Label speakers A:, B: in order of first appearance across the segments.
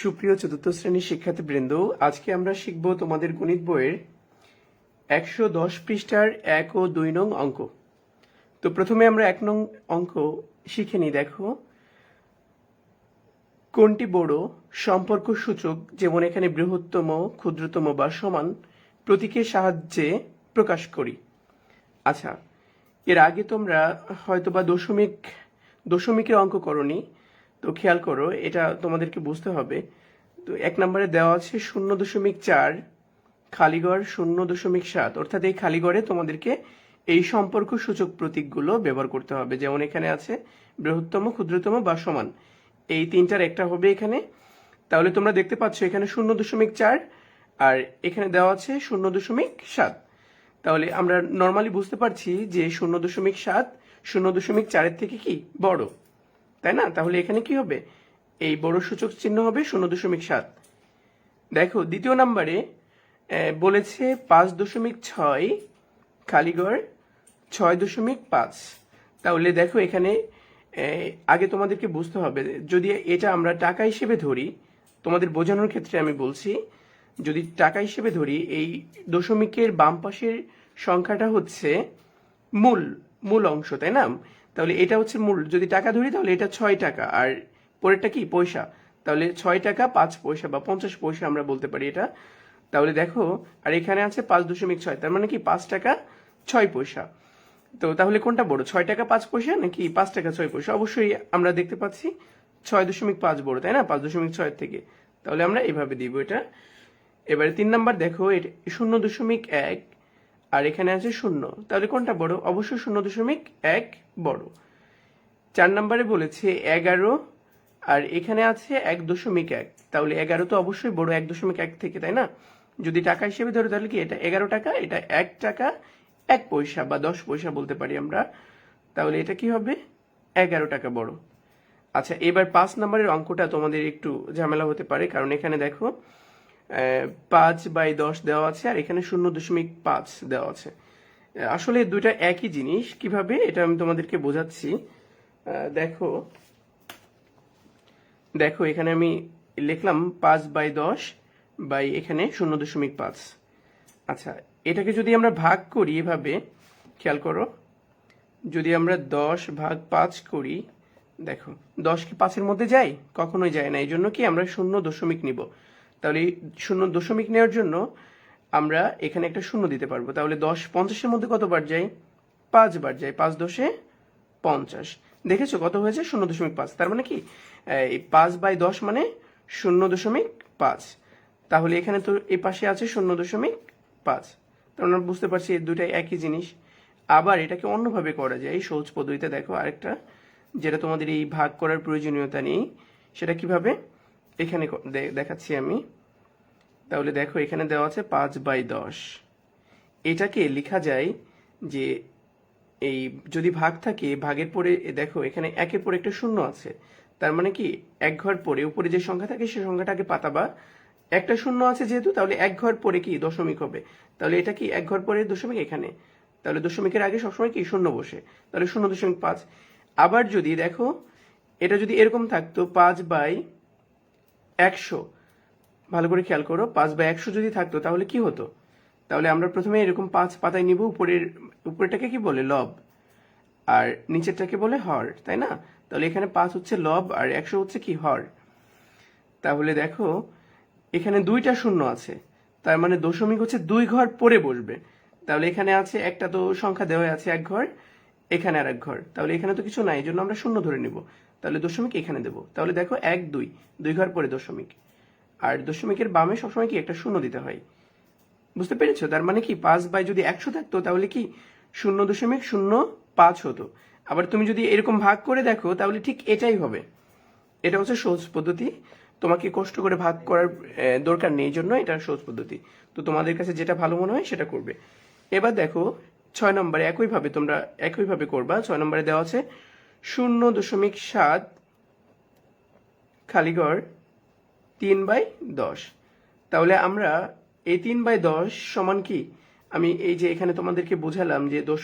A: সুপ্রিয় চতুর্থ শ্রেণির শিক্ষার্থীবৃন্দ, আজকে আমরা শিখব তোমাদের গণিত বইয়ের একশো দশ পৃষ্ঠার এক ও দুই নং অঙ্ক। তো প্রথমে আমরা এক নং অঙ্ক শিখে নিই, দেখো। কোনটি বড়, সম্পর্ক সূচক যেমন এখানে বৃহত্তম, ক্ষুদ্রতম বা সমান প্রতীকের সাহায্যে প্রকাশ করি। আচ্ছা এর আগে তোমরা হয়তোবা দশমিক, দশমিকের অঙ্ক করনি তো খেয়াল করো, এটা তোমাদেরকে বুঝতে হবে। তো এক নম্বরে দেওয়া আছে শূন্য দশমিক চার খালিগড় শূন্য দশমিক সাত। অর্থাৎ এই খালিগড়ে তোমাদেরকে এই সম্পর্ক সূচক প্রতীকগুলো ব্যবহার করতে হবে। যেমন এখানে আছে বৃহত্তম, ক্ষুদ্রতম বা সমান। এই তিনটার একটা হবে এখানে। তাহলে তোমরা দেখতে পাচ্ছ এখানে শূন্য দশমিক চার আর এখানে দেওয়া আছে শূন্য দশমিক সাত। তাহলে আমরা নর্মালি বুঝতে পারছি যে শূন্য দশমিক সাত, শূন্য দশমিক চারের থেকে কি বড়? তাই না? তাহলে এখানে কি হবে? এই বড় সূচক চিহ্ন হবে শূন্য দশমিক সাত। দেখো, দ্বিতীয় নাম্বারে বলেছে পাঁচ দশমিক ছয় খালিগড় ছয় দশমিক পাঁচ। তাহলে দেখো এখানে আগে তোমাদেরকে বুঝতে হবে, যদি এটা আমরা টাকা হিসেবে ধরি, তোমাদের বোঝানোর ক্ষেত্রে আমি বলছি, যদি টাকা হিসেবে ধরি, এই দশমিকের বাম পাশের সংখ্যাটা হচ্ছে মূল মূল অংশ, তাই না? তাহলে এটা হচ্ছে মূল। যদি টাকা ধরি তাহলে এটা ছয় টাকা। আর পরেরটা কি? পয়সা। তাহলে ছয় টাকা, পাঁচ পয়সা বা পঞ্চাশ পয়সা আমরা বলতে পারি এটা। তাহলে দেখো, আর এখানে আছে পাঁচ দশমিক ছয়। তার মানে কি? পাঁচ টাকা, ছয় পয়সা। তো তাহলে কোনটা বড়? ছয় টাকা, পাঁচ পয়সা নাকি পাঁচ টাকা, ছয় পয়সা? অবশ্যই আমরা দেখতে পাচ্ছি ছয় দশমিক পাঁচ বড়, তাই না? পাঁচ দশমিক ছয় থেকে। তাহলে আমরা এভাবে দিব এটা। এবারে তিন নাম্বার দেখো শূন্য দশমিক এক। আর এখানে আছে শূন্য। তাহলে কোনটা বড়? অবশ্যই শূন্য দশমিক এক বড়। চার নম্বরে বলেছে এগারো, আর এখানে আছে এক দশমিক এক। তাহলে এগারো তো অবশ্যই বড় এক দশমিক এক থেকে, তাই না? যদি টাকা হিসেবে ধরো তাহলে কি এটা এগারো টাকা, এটা এক টাকা, এক পয়সা বা দশ পয়সা বলতে পারি আমরা। তাহলে এটা কি হবে? এগারো টাকা বড়। আচ্ছা এবার পাঁচ নম্বরের অঙ্কটা তোমাদের একটু ঝামেলা হতে পারে, কারণ এখানে দেখো পাঁচ বাই দশ দেওয়া আছে, আর এখানে শূন্য দশমিক পাঁচ দেওয়া আছে। আসলে দুইটা একই জিনিস। কীভাবে? এটা আমি তোমাদেরকে বোঝাচ্ছি। দেখো দেখো, এখানে আমি লিখলাম পাঁচ বাই দশ বাই এখানে শূন্য দশমিক পাঁচ। আচ্ছা এটাকে যদি আমরা ভাগ করি এভাবে, খেয়াল করো, যদি আমরা দশ ভাগ পাঁচ করি, দেখো, দশ কি পাঁচের মধ্যে যায়? কখনোই যায় না। এই জন্য কি আমরা শূন্য দশমিক নিব? তাহলে শূন্য দশমিক নেওয়ার জন্য আমরা এখানে একটা শূন্য দিতে পারব। তাহলে দশ পঞ্চাশের মধ্যে কতবার যায়? পাঁচবার যায়। পাঁচ দশে পঞ্চাশ। দেখেছ কত হয়েছে? শূন্য দশমিক পাঁচ। তার মানে কি? এই পাঁচ বাই দশ মানে শূন্য দশমিক পাঁচ। তাহলে এখানে তো এই পাশে আছে শূন্য দশমিক পাঁচ। তো আমরা বুঝতে পারছি এই দুটাই একই জিনিস। আবার এটাকে অন্যভাবে করা যায়। সহজ পদ্ধতিতে দেখো আরেকটা, যেটা তোমাদের এই ভাগ করার প্রয়োজনীয়তা নেই, সেটা কীভাবে এখানে দেখাচ্ছি আমি। তাহলে দেখো, এখানে দেওয়া আছে পাঁচ বাই দশ। এটাকে লেখা যায় যে এই যদি ভাগ থাকে, ভাগের পরে দেখো, এখানে একের পরে একটা শূন্য আছে। তার মানে কি, এক ঘর পরে উপরে যে সংখ্যা থাকে সেই সংখ্যাটাকে পাতাবা। একটা শূন্য আছে যেহেতু, তাহলে এক ঘর পরে কি দশমিক হবে? তাহলে এটা কি এক ঘর পরে দশমিক এখানে? তাহলে দশমিকের আগে সবসময় কি শূন্য বসে? তাহলে শূন্য দশমিক পাঁচ। আবার যদি দেখো, এটা যদি এরকম থাকতো, পাঁচ বাই একশো। ভালো করে খেয়াল করো, পাঁচ বা একশো যদি থাকতো, তাহলে কি হতো? তাহলে আমরা প্রথমে এরকম পাঁচ পাতায় নিব, উপরের, উপরেরটাকে কি বলে? লব। আর নিচেরটাকে বলে হর, তাই না? তাহলে এখানে পাঁচ হচ্ছে লব আর একশো হচ্ছে কি? হর। তাহলে দেখো, এখানে দুইটা শূন্য আছে। তার মানে দশমিক হচ্ছে দুই ঘর পরে বসবে। তাহলে এখানে আছে একটা তো সংখ্যা দেওয়া আছে এক ঘর, এখানে আর এক ঘর। তাহলে এখানে তো কিছু নাই, এই জন্য আমরা শূন্য ধরে নিব। তাহলে দশমিক এখানে দেবো। তাহলে দেখো এক, দুই দুই ঘর পরে দশমিক। আর দশমিকের বামে সবসময় কি একটা শূন্য দিতে হয়। বুঝতে পেরেছ? তার মানে কি পাঁচ বাই যদি একশো থাকতো, তাহলে কি শূন্য দশমিক শূন্য পাঁচ হতো। আবার তুমি যদি এরকম ভাগ করে দেখো, তাহলে ঠিক এটাই হবে। এটা হচ্ছে সহজ পদ্ধতি। তোমাকে কষ্ট করে ভাগ করার দরকার নেই জন্য এটা সহজ পদ্ধতি। তো তোমাদের কাছে যেটা ভালো মনে হয় সেটা করবে। এবার দেখো, ছয় নম্বরে একইভাবে তোমরা একইভাবে করবা। ছয় নম্বরে দেওয়া আছে শূন্য দশমিক সাত, খালিগড় তিন বাই দশ। তাহলে আমরা এই তিন বাই দশ সমান কি? আমি এই যে এখানে তোমাদেরকে বোঝালাম যে দশ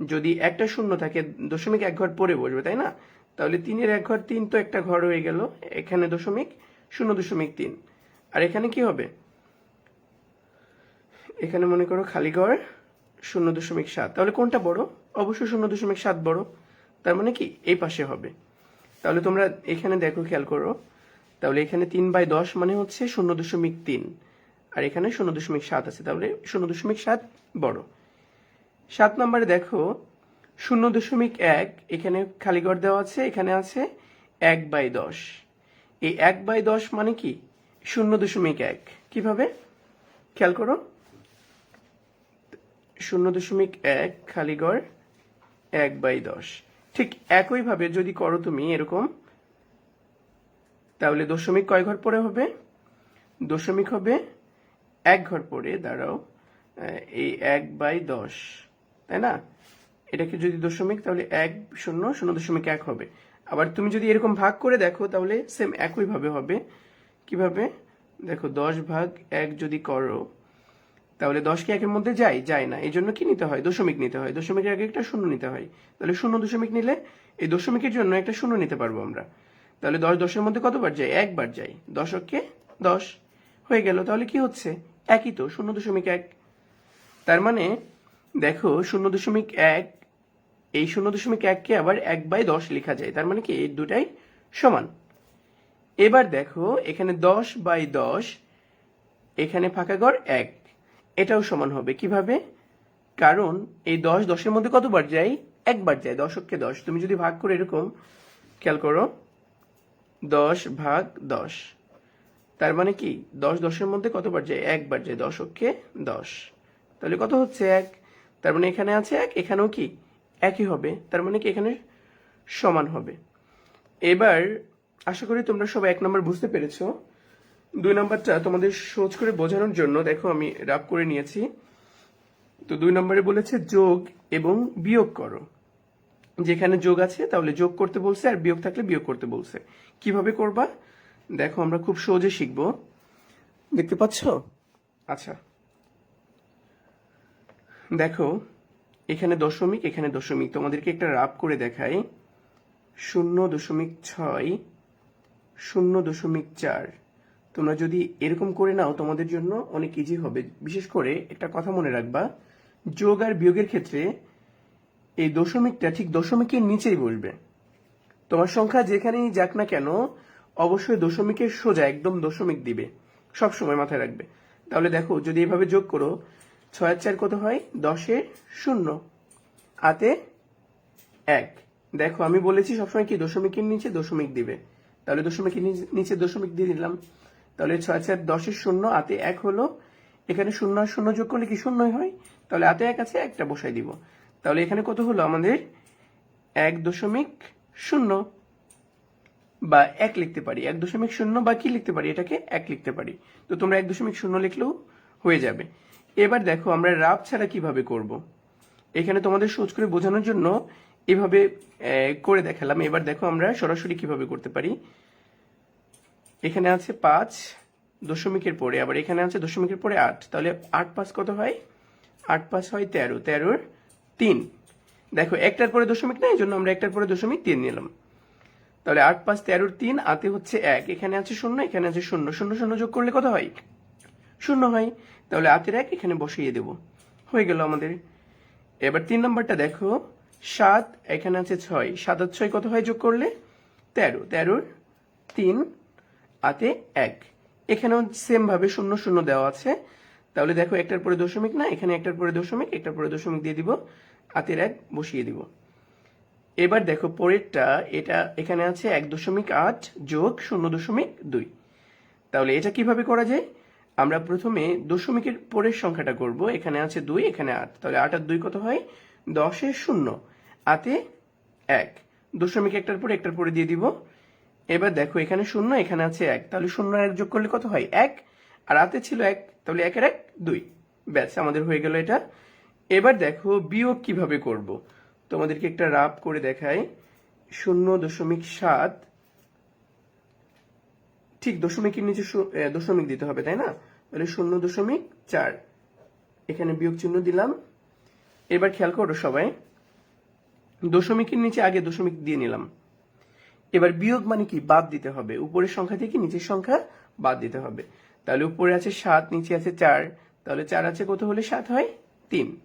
A: যদি একটা শূন্য থাকে, দশমিক এক ঘর পরে বসবে, তাই না? তাহলে তিনের এক ঘর তিন তো একটা ঘর হয়ে গেল, এখানে দশমিক শূন্য দশমিক তিন। আর এখানে কি হবে? এখানে মনে করো খালি ঘর শূন্য দশমিক সাত। তাহলে কোনটা বড়? অবশ্যই শূন্য দশমিক সাত বড়। তার মানে কি? এই পাশে হবে। তাহলে তোমরা এখানে দেখো, খেয়াল করো। তাহলে এখানে তিন বাই দশ মানে হচ্ছে শূন্য দশমিক তিন। আর এখানে শূন্য দশমিক সাত আছে। তাহলে শূন্য দশমিক সাত বড়। সাত নম্বরে দেখো, শূন্য দশমিক এক, এখানে খালি ঘর দেওয়া আছে, এখানে আছে এক বাই দশ। এই এক বাই দশ মানে কি? শূন্য দশমিক এক। কীভাবে? খেয়াল করো। শূন্য দশমিক এক, খালি ঘর এক বাই দশ। ঠিক একইভাবে যদি করো তুমি এরকম, তাহলে দশমিক কয় ঘর পরে হবে? দশমিক হবে এক ঘর পরে, দাঁড়াও এই এক বাই দশ, তাই না? এটাকে যদি দশমিক, তাহলে এক শূন্য শূন্য দশমিক এক হবে। আবার তুমি যদি এরকম ভাগ করে দেখো, তাহলে সেম একইভাবে হবে। কীভাবে? দেখো, দশ ভাগ এক যদি করো তাহলে দশ কি একের মধ্যে যায়? যায় না। এই জন্য কি নিতে হয়? দশমিক নিতে হয়। দশমিকের আগে একটা শূন্য নিতে হয়। তাহলে শূন্য দশমিক নিলে এই দশমিকের জন্য একটা শূন্য নিতে পারব আমরা। তাহলে দশ দশের মধ্যে কতবার যায়? একবার যায়। দশককে দশ। হয়ে গেল। তাহলে কি হচ্ছে? একই তো, শূন্য দশমিক এক। তার মানে দেখো, শূন্য দশমিক এক, এই শূন্য দশমিক এককে আবার এক বাই দশ লেখা যায়। তার মানে কি? এই দুটাই সমান। এবার দেখো, এখানে দশ বাই দশ, এখানে ফাঁকা ঘর এক। এটাও সমান হবে। কীভাবে? কারণ এই দশ, দশের মধ্যে কতবার যায় একবার যায় দশককে দশ। তুমি যদি ভাগ করে এরকম, খেয়াল করো, দশ ভাগ দশ। তার মানে কি? দশ, দশের মধ্যে কতবার যায় একবার যায় দশককে দশ। তাহলে কত হচ্ছে এক? তার মানে এখানে আছে এক, এখানেও কি? একই হবে। তার মানে কি? এখানে সমান হবে। এবার আশা করি তোমরা সবাই এক নম্বর বুঝতে পেরেছ। দুই নম্বরটা তোমাদের সহজ করে বোঝানোর জন্য, দেখো আমি রাপ করে নিয়েছি। তো দুই নম্বরে বলেছে যোগ এবং বিয়োগ করো। যেখানে যোগ আছে, তাহলে যোগ করতে বলছে আর বিয়োগ থাকলে বিয়োগ করতে বলছে। কীভাবে করবা? দেখো আমরা খুব সহজে শিখব। দেখতে পাচ্ছ? আচ্ছা। দেখো, এখানে দশমিক এখানে দশমিক। তোমাদেরকে একটা রাপ করে দেখাই। শূন্য দশমিক ছয়, শূন্য দশমিক চার। তোমরা যদি এরকম করে নাও, তোমাদের জন্য অনেক ইজি হবে। বিশেষ করে একটা কথা মনে রাখবা, যোগ আর বিয়োগের ক্ষেত্রে এই দশমিকটা ঠিক দশমিকের নিচেই বসবে। তোমার সংখ্যা যেখানেই যাক না কেন, অবশ্যই দশমিকের সোজা একদম দশমিক দিবে। সব সময় মাথায় রাখবে। তাহলে দেখো, যদি এভাবে যোগ করো, ছয় চার কত হয়? দশের শূন্য। আতে এক। দেখো, আমি বলেছি সবসময় কি দশমিকের নিচে দশমিক দিবে? তাহলে দশমিকের নিচে দশমিক দিয়ে দিলাম। তাহলে ছয় চার দশের শূন্য, আতে এক হলো, এখানে শূন্য আর শূন্য যোগ করলে কি শূন্যই হয়? তাহলে আতে এক আছে, একটা বসাই দিব। তাহলে এখানে কত হলো? আমাদের এক দশমিক শূন্য বা এক লিখতে পারি। এক দশমিক শূন্য বা কি লিখতে পারি? এটাকে এক লিখতে পারি। তো তোমরা এক দশমিক শূন্য লিখলেও হয়ে যাবে। এবার দেখো আমরা রাব ছাড়া কীভাবে করব। এখানে তোমাদের সহজ করে বোঝানোর জন্য এভাবে করে দেখালাম। এবার দেখো আমরা সরাসরি কীভাবে করতে পারি? এখানে আছে পাঁচ দশমিকের পরে, আবার এখানে আছে দশমিকের পরে আট। তাহলে আট পাঁচ কত হয়? আট পাঁচ হয় তেরো। তেরোর তিন। দেখো, একটার পরে দশমিক না এই জন্য আমরা একটার পরে দশমিক তিন নিলাম। তাহলে আট পাঁচ তেরোর তিন, আতে হচ্ছে এক। এখানে আছে শূন্য, এখানে আছে শূন্য। শূন্য শূন্য যোগ করলে কত হয়? শূন্য হয়। তাহলে আতের এক এখানে বসিয়ে দেব। হয়ে গেল আমাদের। এবার তিন নম্বরটা দেখো। সাত, এখানে আছে ছয়। সাত আর ছয় কত হয় যোগ করলে? তেরো। তেরোর তিন আতে এক। এখানেও সেম ভাবে শূন্য শূন্য দেওয়া আছে। তাহলে দেখো একটার পরে দশমিক না, এখানে একটার পরে দশমিক, একটার পরে দশমিক দিয়ে দিব, আতের এক বসিয়ে দিব। এবার দেখো পরেরটা, এটা এখানে আছে এক দশমিক আট যোগ শূন্য দশমিক দুই। তাহলে এটা কীভাবে করা যায়? আমরা প্রথমে দশমিকের পরের সংখ্যাটা করব, এখানে আছে দুই, এখানে আট। তাহলে আট আর দুই কত হয়? দশের শূন্য। আতে এক। দশমিক একটার পরে একটার পরে দিয়ে দিব। এবার দেখো, এখানে শূন্য, এখানে আছে এক। তাহলে শূন্য এক যোগ করলে কত হয়? এক। আর আতে ছিল এক, তাহলে একের এক, দুই। ব্যাস, আমাদের হয়ে গেল এটা। এবার দেখো, বিয়োগ কীভাবে করব? তোমাদেরকে একটা রাপ করে দেখাই। শূন্য দশমিক সাত। ঠিক, দশমিকের নিচে দশমিক দিতে হবে, তাই না? তাহলে শূন্য দশমিক চার। এখানে বিয়োগ চিহ্ন দিলাম। এবার খেয়াল করো সবাই। দশমিকের নিচে আগে দশমিক দিয়ে নিলাম। এবার বিয়োগ মানে কি? বাদ দিতে হবে। উপরের সংখ্যা থেকে নিচের সংখ্যা বাদ দিতে হবে। তাহলে উপরে আছে সাত, নিচে আছে চার। তাহলে চার আছে কত হলে সাত হয়? তিন।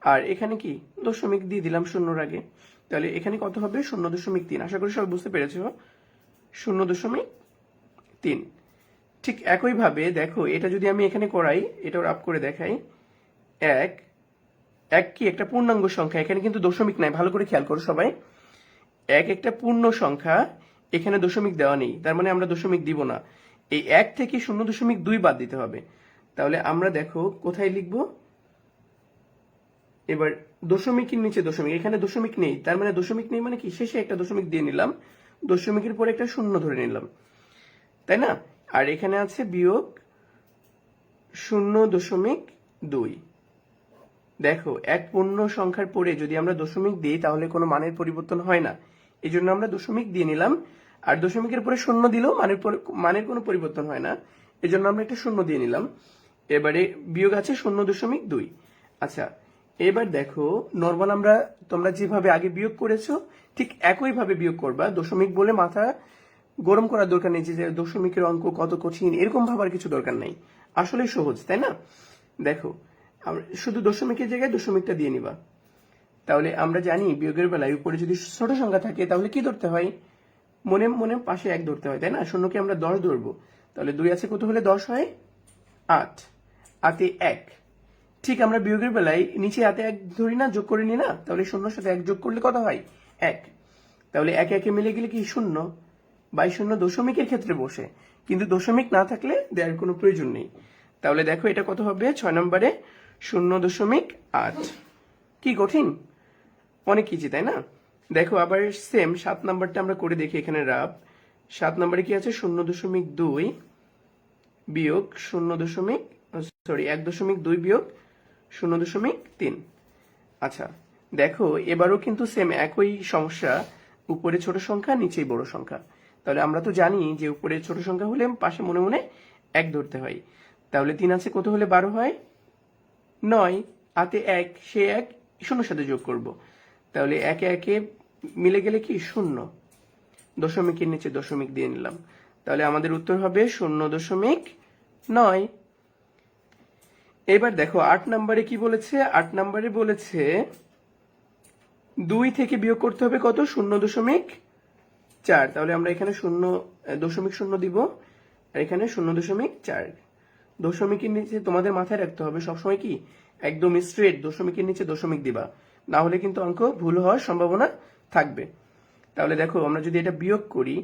A: আর এখানে কি? দশমিক দিয়ে দিলাম শূন্যর আগে। তাহলে এখানে কত হবে? শূন্য দশমিক তিন। আশা করি সবাই বুঝতে পেরেছ। শূন্য দশমিক তিন। ঠিক একইভাবে দেখো, এটা যদি আমি এখানে করাই এটা আপ করে দেখাই। এক। এক কি? একটা পূর্ণাঙ্গ সংখ্যা। এখানে কিন্তু দশমিক নাই। ভালো করে খেয়াল করো সবাই। এক একটা পূর্ণ সংখ্যা এখানে দশমিক দেওয়া নেই। তার মানে আমরা দশমিক দিব না। এই এক থেকে শূন্য দশমিক দুই বাদ দিতে হবে। তাহলে আমরা দেখো কোথায় লিখব? এবার দশমিকের নিচে দশমিক। এখানে দশমিক নেই। তার মানে দশমিক নেই মানে কি? শেষে একটা দশমিক দিয়ে নিলাম। দশমিকের পরে একটা শূন্য ধরে নিলাম। তাই না? আর এখানে আছে বিয়োগ শূন্য দশমিক দুই। দেখো, এক পূর্ণ সংখ্যার পরে যদি আমরা দশমিক দিই, তাহলে কোনো মানের পরিবর্তন হয় না। এই জন্য আমরা দশমিক দিয়ে নিলাম। আর দশমিকের পরে শূন্য দিলেও মানের মানের কোনো পরিবর্তন হয় না। এই জন্য আমরা একটা শূন্য দিয়ে নিলাম। এবারে বিয়োগ আছে শূন্য দশমিক দুই। আচ্ছা এবার দেখো নর্মাল আমরা তোমরা যেভাবে আগে বিয়োগ করেছ, ঠিক একইভাবে বিয়োগ করবা। দশমিক বলে মাথা গরম করার দরকার নেই, যে দশমিকের অঙ্ক কত কঠিন, এরকম ভাবার কিছু দরকার নাই। আসলে সহজ, তাই না? দেখো শুধু দশমিকের জায়গায় দশমিকটা দিয়ে নিবা। তাহলে আমরা জানি বিয়োগের বেলায় উপরে যদি ছোট সংখ্যা থাকে, তাহলে কি ধরতে হয়? মনে মনে পাশে এক ধরতে হয়, তাই না? শূন্যকে আমরা দশ ধরবো। তাহলে দুই আছে কত হলে দশ হয়? আট। আতে এক। ঠিক আমরা বিয়োগের বেলায় নিচে হাতে এক ধরি না, যোগ করে নি না, তাহলে শূন্যর সাথে এক যোগ করলে কত হয়? এক। তাহলে একে একে মিলে গেলে কি শূন্য? বাই শূন্য দশমিকের ক্ষেত্রে বসে। কিন্তু দশমিক না থাকলে দেওয়ার কোনো প্রয়োজন নেই। তাহলে দেখো এটা কত হবে? ছয় নম্বরে শূন্য দশমিক আট। কি কঠিন? অনেক কিছু তাই না? দেখো, আবার সেম সাত নাম্বারটা আমরা করে দেখি এখানে রাব সাত নম্বরে কি আছে? শূন্য দশমিক দুই বিয়োগ শূন্য দশমিক সরি এক দশমিক দুই বিয়োগ শূন্য দশমিক তিন। আচ্ছা দেখো, এবারও কিন্তু সেম একই সমস্যা, উপরে ছোট সংখ্যা, নিচেই বড় সংখ্যা। তাহলে আমরা তো জানি যে উপরে ছোট সংখ্যা হলে পাশে মনে মনে এক ধরতে হয়। তাহলে তিন আছে কত হলে বারো হয়? নয়। হাতে এক, সে এক, শূন্যর সাথে যোগ করব। তাহলে একে একে মিলে গেলে কি? শূন্য। দশমিকের নিচে দশমিক দিয়ে নিলাম। তাহলে আমাদের উত্তর হবে শূন্য দশমিক নয়। এবার দেখো, আট নম্বরে কি বলেছে? আট নম্বরে বলেছে দুই থেকে বিয়োগ করতে হবে কত? শূন্য দশমিক চার। তাহলে আমরা এখানে শূন্য দশমিক শূন্য দিব আর এখানে শূন্য দশমিক চার। দশমিকের নিচে তোমাদের মাথায় রাখতে হবে সবসময় কি? একদম স্ট্রেট দশমিকের নিচে দশমিক দিবা। না হলে কিন্তু অঙ্ক ভুল হওয়ার সম্ভাবনা থাকবে। তাহলে দেখো, আমরা যদি এটা বিয়োগ করি